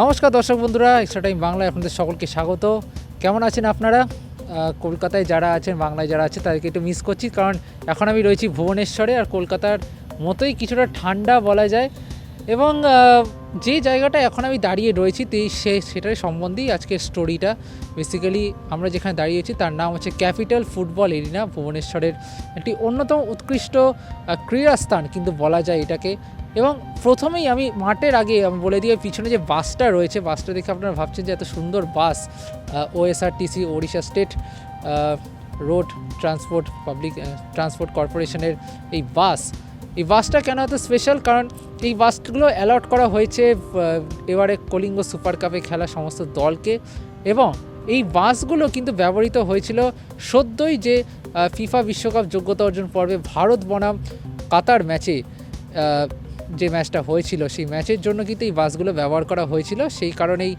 নমস্কার দর্শক বন্ধুরা এক্সট্রা টাইম বাংলায় আপনাদের সকলকে স্বাগত। কেমন আছেন আপনারা? কলকাতায় যারা আছেন, বাংলায় যারা আছে তাদেরকে একটু মিস করছি, কারণ এখন আমি রয়েছি ভুবনেশ্বরে আর কলকাতার মতোই কিছুটা ঠান্ডা বলা যায়। এবং যে জায়গাটা এখন আমি দাঁড়িয়ে রয়েছি সে, সেটার সম্বন্ধেই আজকের স্টোরিটা বেসিক্যালি আমরা যেখানে দাঁড়িয়েছি তার নাম হচ্ছে ক্যাপিটাল ফুটবল এরিনা ভুবনেশ্বরের একটি অন্যতম উৎকৃষ্ট ক্রীড়াস্থান কিন্তু বলা যায় এটাকে। এবং প্রথমেই আমি মাঠের আগে, আমি বলে দিয়ে পিছনে যে বাসটা রয়েছে, বাসটা দেখে আপনারা ভাবছেন যে এত সুন্দর bus OSRTC Odisha state road transport public transport কর্পোরেশনের এই বাস। এই বাসটা কেন এত স্পেশাল কারণ এই বাসগুলো অ্যালট করা হয়েছে এবারে কলিঙ্গ সুপার কাপে খেলা সমস্ত দলকে এবং এই বাসগুলো কিন্তু ব্যবহৃত হয়েছিল সদ্যই যে ফিফা বিশ্বকাপ যোগ্যতা অর্জন পর্বে ভারত বনাম কাতার ম্যাচে যে ম্যাচটা হয়েছিল, সেই ম্যাচের জন্য কিন্তু এই বাসগুলো ব্যবহার করা হয়েছিল। সেই কারণেই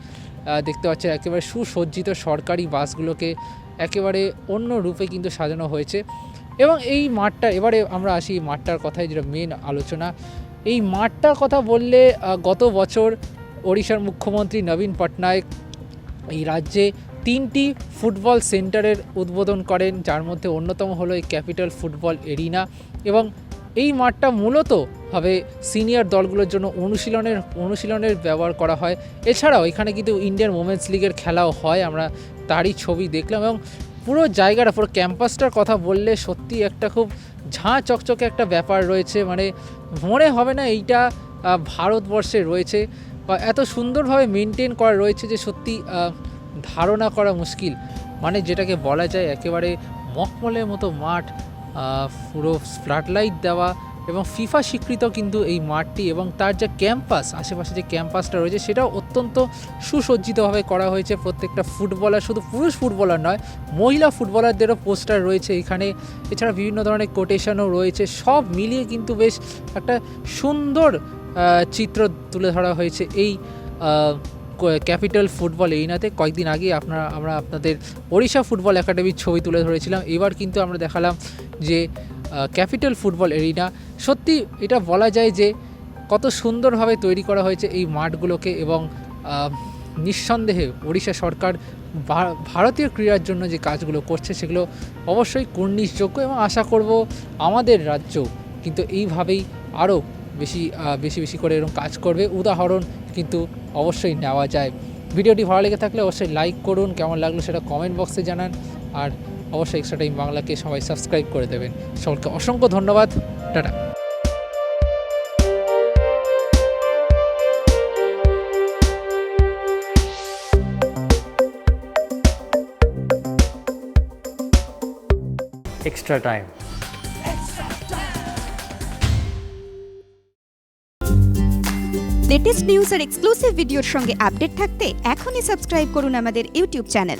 দেখতে পাচ্ছেন একেবারে সুসজ্জিত সরকারি বাসগুলোকে একেবারে অন্য রূপে কিন্তু সাজানো হয়েছে। এবং এই মাঠটা, এবারে আমরা আসি মাঠটার কথাই, যেটা মেন আলোচনা। এই মাঠটার কথা বললে গত বছর ওড়িশার মুখ্যমন্ত্রী নবীন পটনায়ক এই রাজ্যে তিনটি ফুটবল সেন্টারের উদ্বোধন করেন, যার মধ্যে অন্যতম হলো এই ক্যাপিটাল ফুটবল এরিনা। এবং এই মাঠটা মূলত হবে সিনিয়র দলগুলোর জন্য অনুশীলনের অনুশীলনের ব্যবহার করা হয়। এছাড়াও এখানে কিন্তু ইন্ডিয়ান ওমেন্স লিগের খেলাও হয়, আমরা তারই ছবি দেখলাম। এবং পুরো জায়গাটা, পুরো ক্যাম্পাসটার কথা বললে সত্যি একটা খুব ঝাঁ চকচকে একটা ব্যাপার রয়েছে। মানে মনে হবে না এইটা ভারতবর্ষে রয়েছে বা এত সুন্দরভাবে মেনটেন করা রয়েছে যে সত্যি ধারণা করা মুশকিল। মানে যেটাকে বলা যায় একেবারে মকমলের মতো মাঠ পুরো পুরো ফ্লাডলাইট দেওয়া এবং ফিফা স্বীকৃত কিন্তু এই মাঠটি এবং তার যে ক্যাম্পাস, আশেপাশে যে ক্যাম্পাসটা রয়েছে, সেটাও অত্যন্ত সুসজ্জিতভাবে করা হয়েছে। প্রত্যেকটা ফুটবলার শুধু পুরুষ ফুটবলার নয়, মহিলা ফুটবলারদেরও পোস্টার রয়েছে এখানে। এছাড়া বিভিন্ন ধরনের কোটেশনও রয়েছে। সব মিলিয়ে কিন্তু বেশ একটা সুন্দর চিত্র তুলে ধরা হয়েছে এই ক্যাপিটাল ফুটবল এরিনাতে। কয়েকদিন আগে আপনারা, আমরা আপনাদের ওড়িশা ফুটবল একাডেমির ছবি তুলে ধরেছিলাম। এবার কিন্তু আমরা দেখালাম যে ক্যাপিটাল ফুটবল এরিনা। সত্যি এটা বলা যায় যে কত সুন্দরভাবে তৈরি করা হয়েছে এই মাঠগুলোকে এবং নিঃসন্দেহে ওড়িশা সরকার ভারতীয় ক্রীড়ার জন্য যে কাজগুলো করছে সেগুলো অবশ্যই কুর্নিশযোগ্য এবং আশা করব আমাদের রাজ্য কিন্তু এইভাবেই আরও বেশি বেশি বেশি করে এরকম কাজ করবে। উদাহরণ কিন্তু অবশ্যই নেওয়া যায়। ভিডিওটি ভালো লেগে থাকলে অবশ্যই লাইক করুন। কেমন লাগল সেটা কমেন্ট বক্সে জানান। আর অবশ্যই এক্সট্রা টাইম বাংলাকে সবাই সাবস্ক্রাইব করে দেবেন। সকলকে অসংখ্য ধন্যবাদ। Tata. Extra time. Latest news আর এক্সক্লুসিভ ভিডিওর সঙ্গে আপডেট থাকতে এখনই সাবস্ক্রাইব করুন আমাদের ইউটিউব চ্যানেল